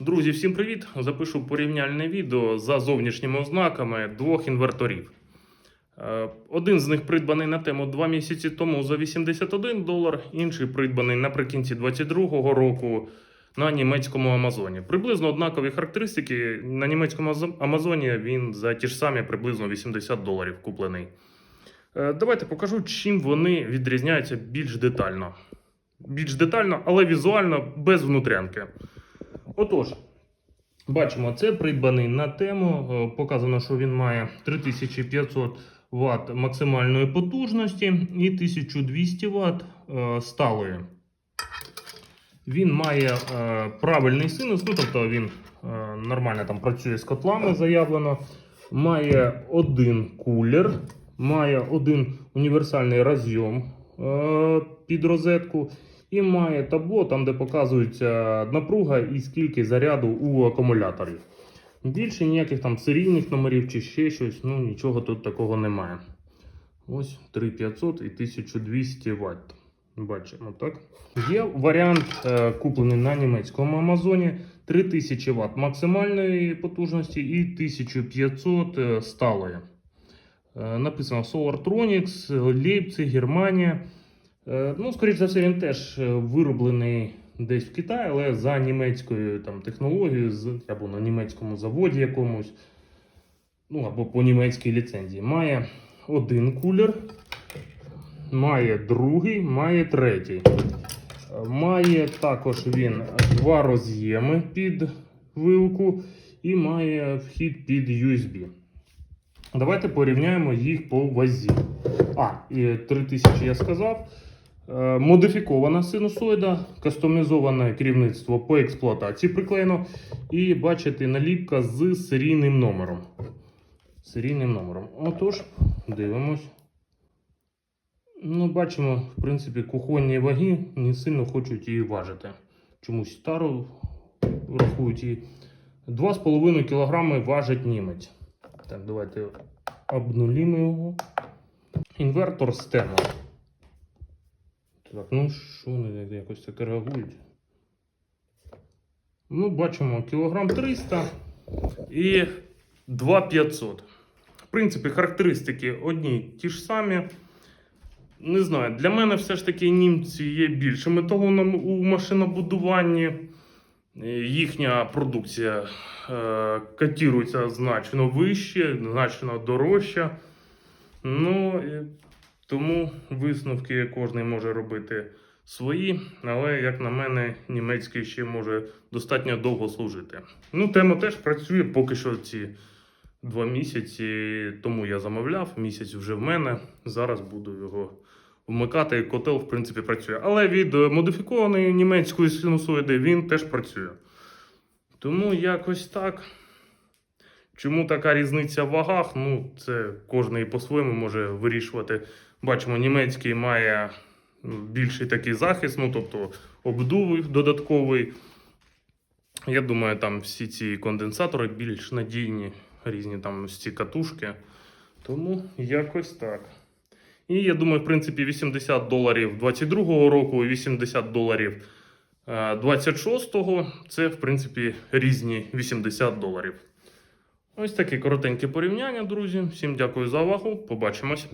Друзі, всім привіт! Запишу порівняльне відео за зовнішніми ознаками двох інверторів. Е, Один з них придбаний на тему 2 місяці тому за 81 долар, інший придбаний наприкінці 2022 року на німецькому Амазоні. Приблизно однакові характеристики. На німецькому Амазоні він за ті ж самі приблизно 80 доларів куплений. Е, Давайте покажу, чим вони відрізняються більш детально. Більш детально, але візуально без внутрянки. Отож, бачимо, це придбаний на тему. Е, Показано, що він має 3500 Вт максимальної потужності і 1200 Вт е, сталої. Він має е, правильний синус, ну тобто він нормально там працює з котлами, заявлено. Має один кулер, має один універсальний розйом під розетку. І має табло, там де показується напруга і скільки заряду у акумуляторі. Більше ніяких там серійних номерів чи ще щось, ну нічого тут такого немає. Ось 3500 і 1200 Вт. Бачимо, так? Є варіант, е, куплений на німецькому Амазоні. 3000 Вт максимальної потужності і 1500 е, сталої. Е, Написано Solartronics, Leipzig, Германія. Е, Ну, скоріш за все, він теж е, вироблений десь в Китаї, але за німецькою там, технологією, або на німецькому заводі якомусь, ну або по німецькій ліцензії. Має один кулер, має другий, має третій. Е, Має також він два роз'єми під вилку і має вхід під USB. Давайте порівняємо їх по вазі. А, і 3000 я сказав. Е, Модифікована синусоїда, кастомізоване керівництво по експлуатації приклеєно. І бачите, наліпка з серійним номером. Серійним номером. Отож, дивимось. Ну, бачимо, в принципі, кухонні ваги не сильно хочуть її важити. Чомусь стару рахують її. 2,5 кг важить німець. Так, давайте обнулімо його. Інвертор стема. Так, ну що вони якось так реагують? Ну, бачимо, кілограм 300 і 2500. В принципі, характеристики одні ті ж самі. Не знаю, для мене все ж таки німці є більшими еталоном у машинобудуванні. Е, Їхня продукція е, котирується значно вище, значно дорожча. Ну, тому висновки кожен може робити свої, але, як на мене, німецький ще може достатньо довго служити. Ну, тема теж працює поки що ці два місяці. Тому я замовляв. Місяць вже в мене. Зараз буду його вмикати. Котел, в принципі, працює. Але від модифікованої німецької синусоїди він теж працює. Тому якось так. Чому така різниця в вагах? Ну, це кожен по-своєму може вирішувати. Бачимо, німецький має більший такий захист, ну тобто обдув додатковий. Я думаю, там всі ці конденсатори більш надійні, різні там ці катушки. Тому якось так. І я думаю, в принципі, 80 доларів 22-го року і 80 доларів е, 26-го це, в принципі, різні 80 доларів. Ось таке коротеньке порівняння, друзі. Всім дякую за увагу. Побачимось.